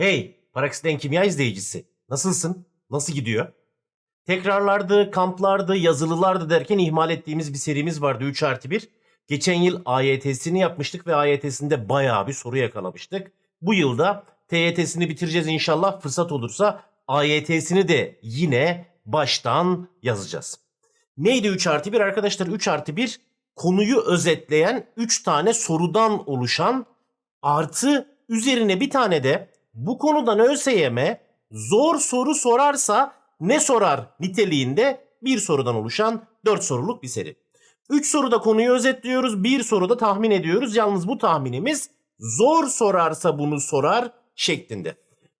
Hey, Paraksiden Kimya izleyicisi. Nasılsın? Nasıl gidiyor? Tekrarlardı, kamplardı, yazılılardı derken ihmal ettiğimiz bir serimiz vardı 3 artı 1. Geçen yıl AYT'sini yapmıştık ve AYT'sinde bayağı bir soru yakalamıştık. Bu yılda TYT'sini bitireceğiz inşallah. Fırsat olursa AYT'sini de yine baştan yazacağız. Neydi 3 artı 1 arkadaşlar? 3 artı 1 konuyu özetleyen 3 tane sorudan oluşan artı üzerine bir tane de bu konudan ÖSYM zor soru sorarsa ne sorar niteliğinde bir sorudan oluşan 4 soruluk bir seri. 3 soruda konuyu özetliyoruz, bir soruda tahmin ediyoruz. Yalnız bu tahminimiz zor sorarsa bunu sorar şeklinde.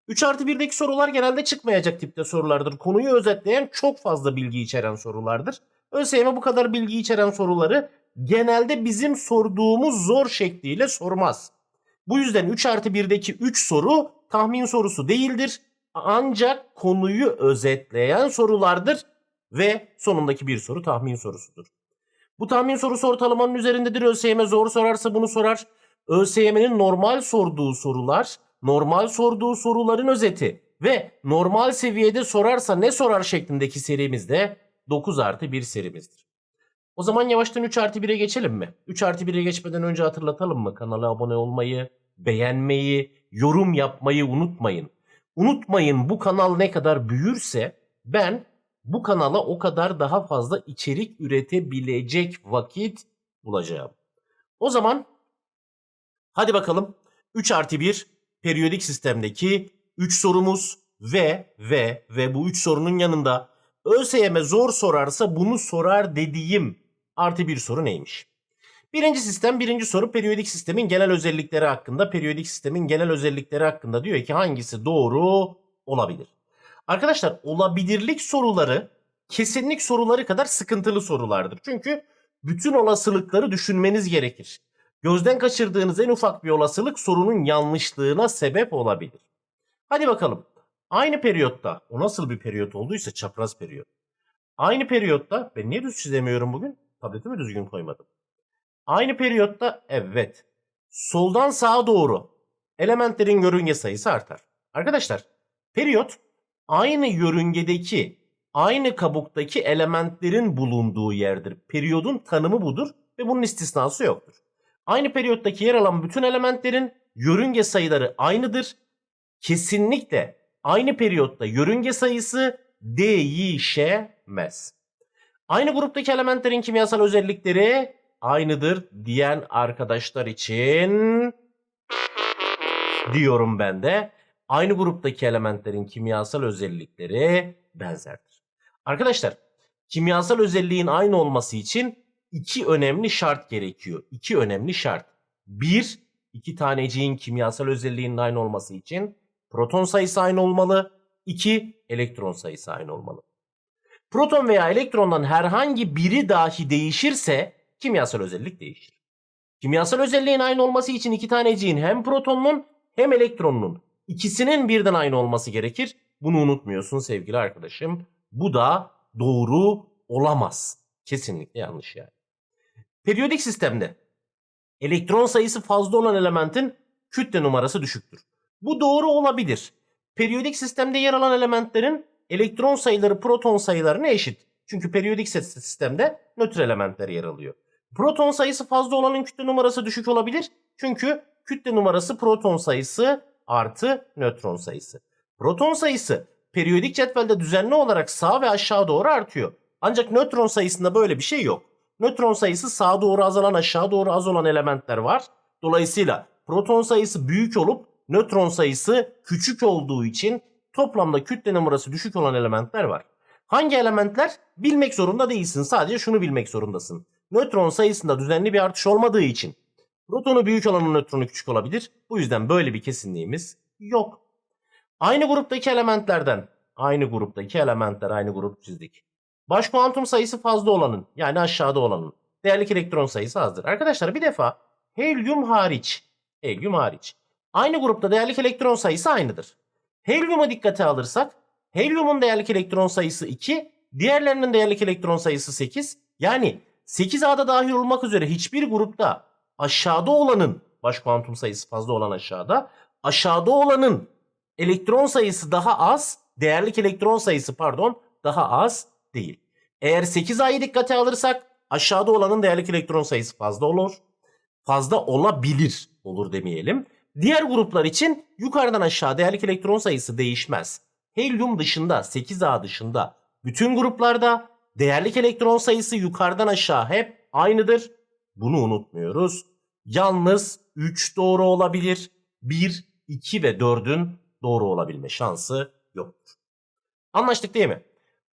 3 artı 1'deki sorular genelde çıkmayacak tipte sorulardır. Konuyu özetleyen çok fazla bilgi içeren sorulardır. ÖSYM bu kadar bilgi içeren soruları genelde bizim sorduğumuz zor şekliyle sormaz. Bu yüzden 3 artı 1'deki 3 soru tahmin sorusu değildir. Ancak konuyu özetleyen sorulardır ve sonundaki bir soru tahmin sorusudur. Bu tahmin sorusu ortalamanın üzerindedir. ÖSYM zor sorarsa bunu sorar. ÖSYM'nin normal sorduğu sorular, normal sorduğu soruların özeti ve normal seviyede sorarsa ne sorar şeklindeki serimizde 9 artı 1 serimizdir. O zaman yavaştan 3 artı 1'e geçelim mi? 3 artı 1'e geçmeden önce hatırlatalım mı? Kanala abone olmayı, beğenmeyi, yorum yapmayı unutmayın. Unutmayın bu kanal ne kadar büyürse ben bu kanala o kadar daha fazla içerik üretebilecek vakit bulacağım. O zaman hadi bakalım 3 artı 1 periyodik sistemdeki 3 sorumuz ve ve ve bu 3 sorunun yanında ÖSYM zor sorarsa bunu sorar dediğim artı bir soru neymiş? Birinci sistem, birinci soru periyodik sistemin genel özellikleri hakkında. Periyodik sistemin genel özellikleri hakkında diyor ki hangisi doğru olabilir? Arkadaşlar olabilirlik soruları kesinlik soruları kadar sıkıntılı sorulardır. Çünkü bütün olasılıkları düşünmeniz gerekir. Gözden kaçırdığınız en ufak bir olasılık sorunun yanlışlığına sebep olabilir. Hadi bakalım. Aynı periyotta, o nasıl bir periyot olduysa çapraz periyot. Aynı periyotta, ben niye düz çizemiyorum bugün? Tabletimi düzgün koymadım. Aynı periyotta evet. Soldan sağa doğru elementlerin yörünge sayısı artar. Arkadaşlar periyot aynı yörüngedeki aynı kabuktaki elementlerin bulunduğu yerdir. Periyodun tanımı budur ve bunun istisnası yoktur. Aynı periyottaki yer alan bütün elementlerin yörünge sayıları aynıdır. Kesinlikle aynı periyotta yörünge sayısı değişemez. Aynı gruptaki elementlerin kimyasal özellikleri aynıdır diyen arkadaşlar için diyorum ben de aynı gruptaki elementlerin kimyasal özellikleri benzerdir. Arkadaşlar kimyasal özelliğin aynı olması için iki önemli şart gerekiyor. İki önemli şart. Bir, iki taneciğin kimyasal özelliğinin aynı olması için proton sayısı aynı olmalı. İki, elektron sayısı aynı olmalı. Proton veya elektrondan herhangi biri dahi değişirse kimyasal özellik değişir. Kimyasal özelliğin aynı olması için iki taneciğin hem protonunun hem elektronunun ikisinin birden aynı olması gerekir. Bunu unutmuyorsun sevgili arkadaşım. Bu da doğru olamaz. Kesinlikle yanlış yani. Periyodik sistemde elektron sayısı fazla olan elementin kütle numarası düşüktür. Bu doğru olabilir. Periyodik sistemde yer alan elementlerin elektron sayıları proton sayılarına eşit. Çünkü periyodik sistemde nötr elementler yer alıyor. Proton sayısı fazla olanın kütle numarası düşük olabilir. Çünkü kütle numarası proton sayısı artı nötron sayısı. Proton sayısı periyodik cetvelde düzenli olarak sağa ve aşağı doğru artıyor. Ancak nötron sayısında böyle bir şey yok. Nötron sayısı sağa doğru azalan aşağı doğru az olan elementler var. Dolayısıyla proton sayısı büyük olup nötron sayısı küçük olduğu için toplamda kütle numarası düşük olan elementler var. Hangi elementler? Bilmek zorunda değilsin. Sadece şunu bilmek zorundasın. Nötron sayısında düzenli bir artış olmadığı için protonu büyük olanın nötronu küçük olabilir. Bu yüzden böyle bir kesinliğimiz yok. Aynı gruptaki elementlerden, aynı gruptaki elementler aynı grup çizdik. Baş kuantum sayısı fazla olanın yani aşağıda olanın değerlik elektron sayısı azdır. Arkadaşlar bir defa helyum hariç, helyum hariç aynı grupta değerlik elektron sayısı aynıdır. Helyumu dikkate alırsak helyumun değerlik elektron sayısı 2, diğerlerinin değerlik elektron sayısı 8. Yani 8A'da dahil olmak üzere hiçbir grupta aşağıda olanın baş kuantum sayısı fazla olan aşağıda aşağıda olanın elektron sayısı daha az, değerlik elektron sayısı pardon daha az değil. Eğer 8A'yı dikkate alırsak aşağıda olanın değerlik elektron sayısı fazla olur. Fazla olabilir olur demeyelim. Diğer gruplar için yukarıdan aşağı değerlik elektron sayısı değişmez. Helyum dışında 8A dışında bütün gruplarda değerlik elektron sayısı yukarıdan aşağı hep aynıdır. Bunu unutmuyoruz. Yalnız 3 doğru olabilir. 1, 2 ve 4'ün doğru olabilme şansı yoktur. Anlaştık değil mi?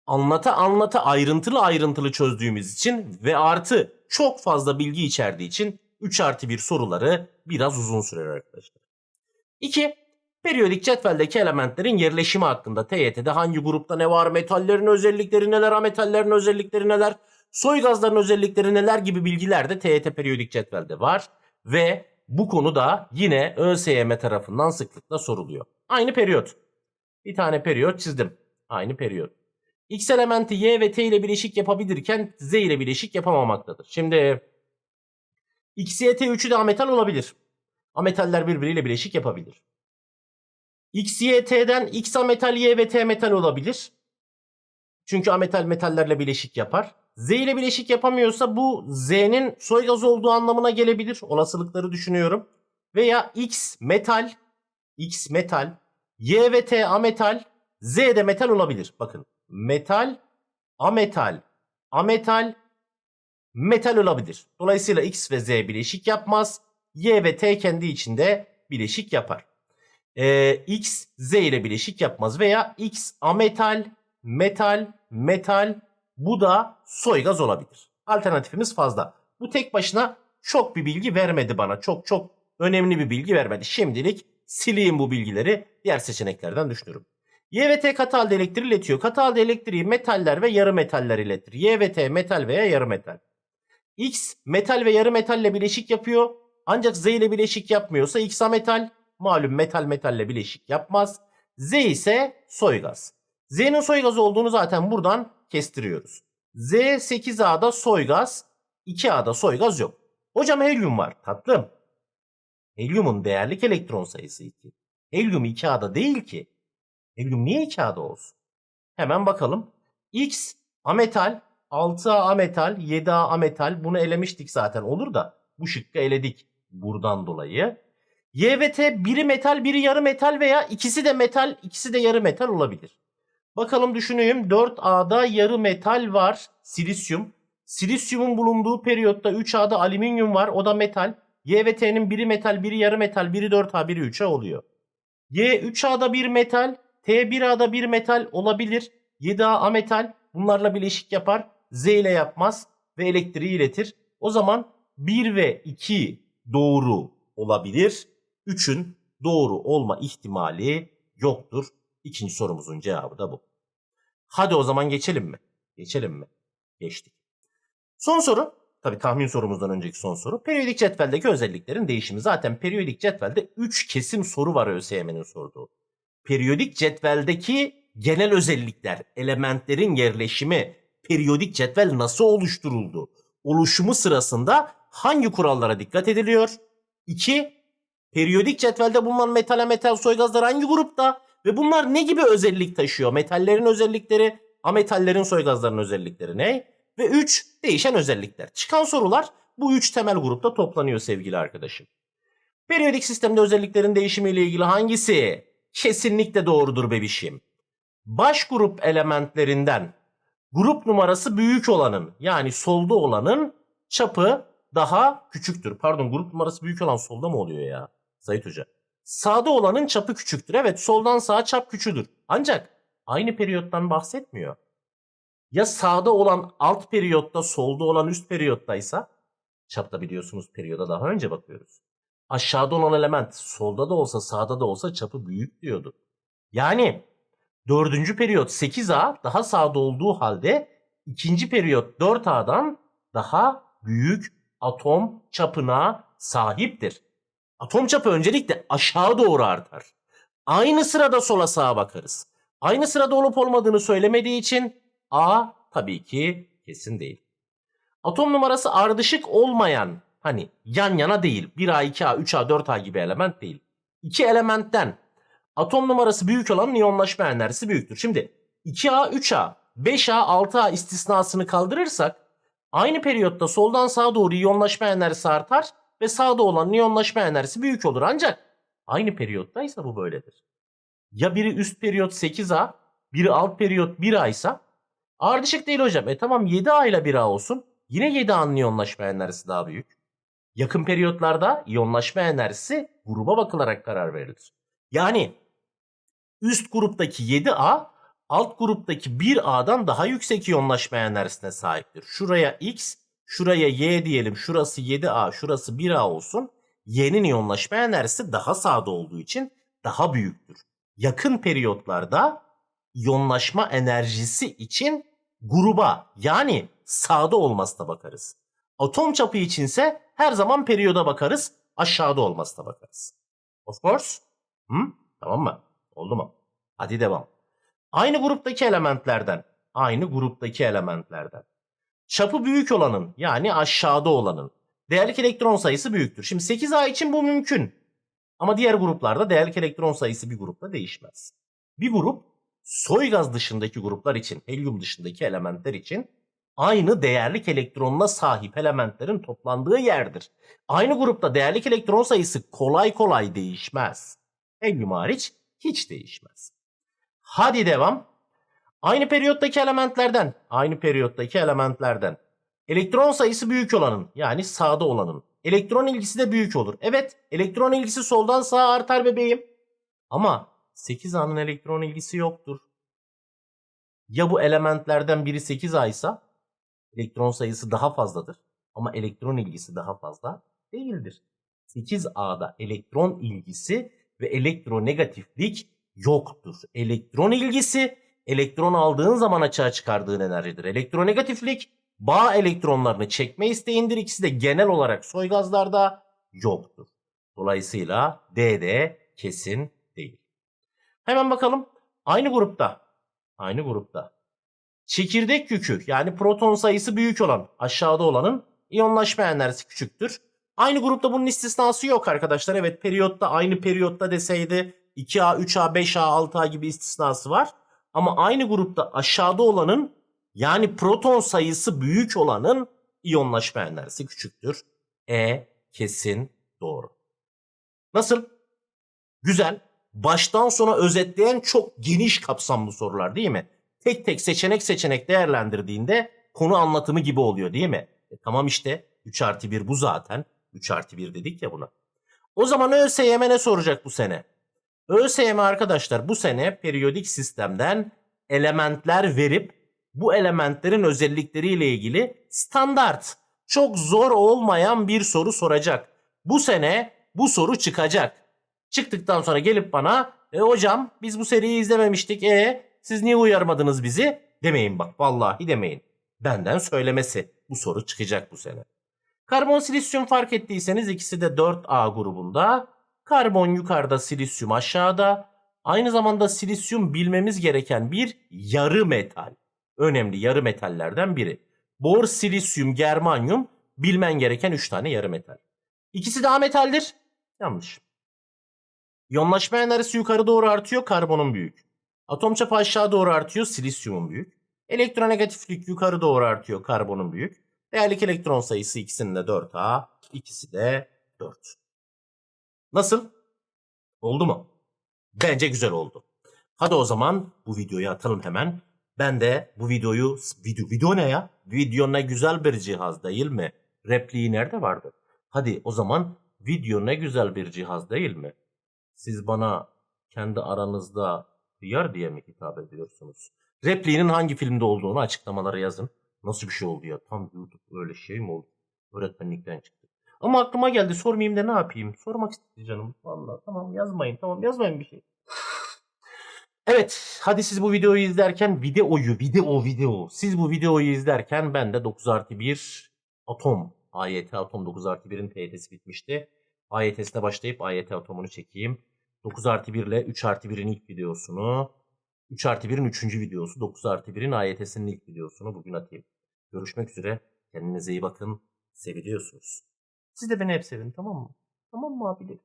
Anlata anlata ayrıntılı ayrıntılı çözdüğümüz için ve artı çok fazla bilgi içerdiği için 3 artı 1 soruları biraz uzun sürer arkadaşlar. 2. Periyodik cetveldeki elementlerin yerleşimi hakkında TYT'de hangi grupta ne var, metallerin özellikleri neler, ametallerin özellikleri neler, soy gazların özellikleri neler gibi bilgiler de TYT periyodik cetvelde var. Ve bu konu da yine ÖSYM tarafından sıklıkla soruluyor. Aynı periyot. Bir tane periyot çizdim. Aynı periyot. X elementi Y ve T ile bileşik yapabilirken Z ile bileşik yapamamaktadır. Şimdi X, Y, T üçü de ametal olabilir. Ametaller birbiriyle bileşik yapabilir. X, Y, T'den X ametal, Y ve T metal olabilir. Çünkü ametal metallerle bileşik yapar. Z ile bileşik yapamıyorsa bu Z'nin soy gaz olduğu anlamına gelebilir. Olasılıkları düşünüyorum. Veya X metal, X metal, Y ve T ametal, Z de metal olabilir. Bakın metal, ametal, ametal, metal olabilir. Dolayısıyla X ve Z bileşik yapmaz. Y ve T kendi içinde bileşik yapar. Ee, X Z ile bileşik yapmaz veya X ametal, metal, metal bu da soy gaz olabilir. Alternatifimiz fazla. Bu tek başına çok bir bilgi vermedi bana. Çok çok önemli bir bilgi vermedi. Şimdilik sileyim bu bilgileri. Diğer seçeneklerden düşünürüm. Y ve T katı halde elektriği iletiyor. Katı halde elektriği metaller ve yarı metaller iletir. Y ve T metal veya yarı metal. X metal ve yarı metalle bileşik yapıyor. Ancak Z ile bileşik yapmıyorsa X ametal. Malum metal metalle bileşik yapmaz. Z ise soy gaz. Z'nin soy gaz olduğunu zaten buradan kestiriyoruz. Z 8A'da soy gaz, 2A'da soy gaz yok. Hocam helyum var. Tatlım. Helyumun değerlik elektron sayısı 2. Helyum 2A'da değil ki. Helyum niye 2A'da olsun? Hemen bakalım. X ametal, 6A ametal, 7A ametal. Bunu elemiştik zaten olur da bu şıkkı eledik buradan dolayı. Y ve T biri metal biri yarı metal veya ikisi de metal ikisi de yarı metal olabilir. Bakalım düşüneyim 4A'da yarı metal var silisyum. Silisyumun bulunduğu periyotta 3A'da alüminyum var o da metal. Y ve T'nin biri metal biri yarı metal biri 4A biri 3A oluyor. Y 3A'da bir metal T 1A'da bir metal olabilir. 7A ametal bunlarla bileşik yapar. Z ile yapmaz ve elektriği iletir. O zaman 1 ve 2 doğru olabilir. 3'ün doğru olma ihtimali yoktur. İkinci sorumuzun cevabı da bu. Hadi o zaman geçelim mi? Geçelim mi? Geçtik. Son soru. Tabii tahmin sorumuzdan önceki son soru. Periyodik cetveldeki özelliklerin değişimi. Zaten periyodik cetvelde 3 kesim soru var ÖSYM'nin sorduğu. Periyodik cetveldeki genel özellikler, elementlerin yerleşimi, periyodik cetvel nasıl oluşturuldu? Oluşumu sırasında hangi kurallara dikkat ediliyor? 2. Periyodik cetvelde bulunan metal metal soy gazlar hangi grupta? Ve bunlar ne gibi özellik taşıyor? Metallerin özellikleri, ametallerin soy gazların özellikleri ne? Ve 3 değişen özellikler. Çıkan sorular bu 3 temel grupta toplanıyor sevgili arkadaşım. Periyodik sistemde özelliklerin değişimiyle ilgili hangisi kesinlikle doğrudur bebişim? Baş grup elementlerinden grup numarası büyük olanın yani solda olanın çapı daha küçüktür. Pardon grup numarası büyük olan solda mı oluyor ya? Zahit Hoca. Sağda olanın çapı küçüktür. Evet soldan sağa çap küçüdür. Ancak aynı periyottan bahsetmiyor. Ya sağda olan alt periyotta solda olan üst periyottaysa çapta biliyorsunuz periyoda daha önce bakıyoruz. Aşağıda olan element solda da olsa sağda da olsa çapı büyük diyordu. Yani dördüncü periyot 8A daha sağda olduğu halde ikinci periyot 4A'dan daha büyük atom çapına sahiptir. Atom çapı öncelikle aşağı doğru artar. Aynı sırada sola sağa bakarız. Aynı sırada olup olmadığını söylemediği için A tabii ki kesin değil. Atom numarası ardışık olmayan hani yan yana değil 1A, 2A, 3A, 4A gibi element değil. İki elementten Atom numarası büyük olan iyonlaşma enerjisi büyüktür. Şimdi 2A, 3A, 5A, 6A istisnasını kaldırırsak aynı periyotta soldan sağa doğru iyonlaşma enerjisi artar ve sağda olan iyonlaşma enerjisi büyük olur. Ancak aynı periyottaysa bu böyledir. Ya biri üst periyot 8A, biri alt periyot 1A ise ardışık değil hocam. E tamam 7A ile 1A olsun. Yine 7A'nın iyonlaşma enerjisi daha büyük. Yakın periyotlarda iyonlaşma enerjisi gruba bakılarak karar verilir. Yani üst gruptaki 7A alt gruptaki 1A'dan daha yüksek iyonlaşma enerjisine sahiptir. Şuraya X, şuraya Y diyelim. Şurası 7A, şurası 1A olsun. Y'nin iyonlaşma enerjisi daha sağda olduğu için daha büyüktür. Yakın periyotlarda iyonlaşma enerjisi için gruba yani sağda olmasına bakarız. Atom çapı içinse her zaman periyoda bakarız. Aşağıda olmasına bakarız. Of course. Hı? Tamam mı? Oldu mu? Hadi devam. Aynı gruptaki elementlerden. Aynı gruptaki elementlerden. Çapı büyük olanın yani aşağıda olanın değerlik elektron sayısı büyüktür. Şimdi 8A için bu mümkün. Ama diğer gruplarda değerlik elektron sayısı bir grupta değişmez. Bir grup soy gaz dışındaki gruplar için, helyum dışındaki elementler için aynı değerlik elektronuna sahip elementlerin toplandığı yerdir. Aynı grupta değerlik elektron sayısı kolay kolay değişmez. Helyum hariç hiç değişmez. Hadi devam. Aynı periyottaki elementlerden, aynı periyottaki elementlerden elektron sayısı büyük olanın yani sağda olanın elektron ilgisi de büyük olur. Evet, elektron ilgisi soldan sağa artar bebeğim. Ama 8A'nın elektron ilgisi yoktur. Ya bu elementlerden biri 8A ise elektron sayısı daha fazladır ama elektron ilgisi daha fazla değildir. 8A'da elektron ilgisi ve elektronegatiflik yoktur. Elektron ilgisi elektron aldığın zaman açığa çıkardığın enerjidir. Elektronegatiflik bağ elektronlarını çekme isteğindir. İkisi de genel olarak soy gazlarda yoktur. Dolayısıyla D de kesin değil. Hemen bakalım. Aynı grupta. Aynı grupta. Çekirdek yükü yani proton sayısı büyük olan aşağıda olanın iyonlaşma enerjisi küçüktür. Aynı grupta bunun istisnası yok arkadaşlar. Evet periyotta aynı periyotta deseydi 2A, 3A, 5A, 6A gibi istisnası var. Ama aynı grupta aşağıda olanın yani proton sayısı büyük olanın iyonlaşma enerjisi küçüktür. E kesin doğru. Nasıl? Güzel. Baştan sona özetleyen çok geniş kapsamlı sorular değil mi? Tek tek seçenek seçenek değerlendirdiğinde konu anlatımı gibi oluyor değil mi? E tamam işte 3 artı 1 bu zaten. 3 artı 1 dedik ya buna. O zaman ÖSYM ne soracak bu sene? ÖSYM arkadaşlar bu sene periyodik sistemden elementler verip bu elementlerin özellikleriyle ilgili standart, çok zor olmayan bir soru soracak. Bu sene bu soru çıkacak. Çıktıktan sonra gelip bana e hocam biz bu seriyi izlememiştik e siz niye uyarmadınız bizi demeyin bak vallahi demeyin. Benden söylemesi bu soru çıkacak bu sene. Karbon silisyum fark ettiyseniz ikisi de 4A grubunda. Karbon yukarıda silisyum aşağıda. Aynı zamanda silisyum bilmemiz gereken bir yarı metal. Önemli yarı metallerden biri. Bor, silisyum, germanyum bilmen gereken 3 tane yarı metal. İkisi de A metaldir. Yanlış. Yonlaşma enerjisi yukarı doğru artıyor, karbonun büyük. Atom çapı aşağı doğru artıyor, silisyumun büyük. Elektronegatiflik yukarı doğru artıyor, karbonun büyük. Değerlik elektron sayısı ikisinin de 4A, ikisi de 4. Nasıl? Oldu mu? Bence güzel oldu. Hadi o zaman bu videoyu atalım hemen. Ben de bu videoyu video video ne ya? Video ne güzel bir cihaz değil mi? Repliği nerede vardı? Hadi o zaman video ne güzel bir cihaz değil mi? Siz bana kendi aranızda hıyar diye mi hitap ediyorsunuz? Repliğinin hangi filmde olduğunu açıklamalara yazın. Nasıl bir şey oldu ya? Tam YouTube öyle şey mi oldu? Öğretmenlikten çıktı. Ama aklıma geldi sormayayım da ne yapayım? Sormak istedi canım. Vallahi tamam yazmayın tamam yazmayın bir şey. Evet hadi siz bu videoyu izlerken videoyu video video siz bu videoyu izlerken ben de 9 artı 1 atom AYT atom 9 artı 1'in TYT'si bitmişti. AYT'sine başlayıp AYT atomunu çekeyim. 9 artı 1 ile 3 artı 1'in ilk videosunu 3 artı 1'in 3. videosu 9 artı 1'in AYT'sinin ilk videosunu bugün atayım. Görüşmek üzere. Kendinize iyi bakın. Seviliyorsunuz. Siz de beni hep sevin tamam mı? Tamam mı abilerim?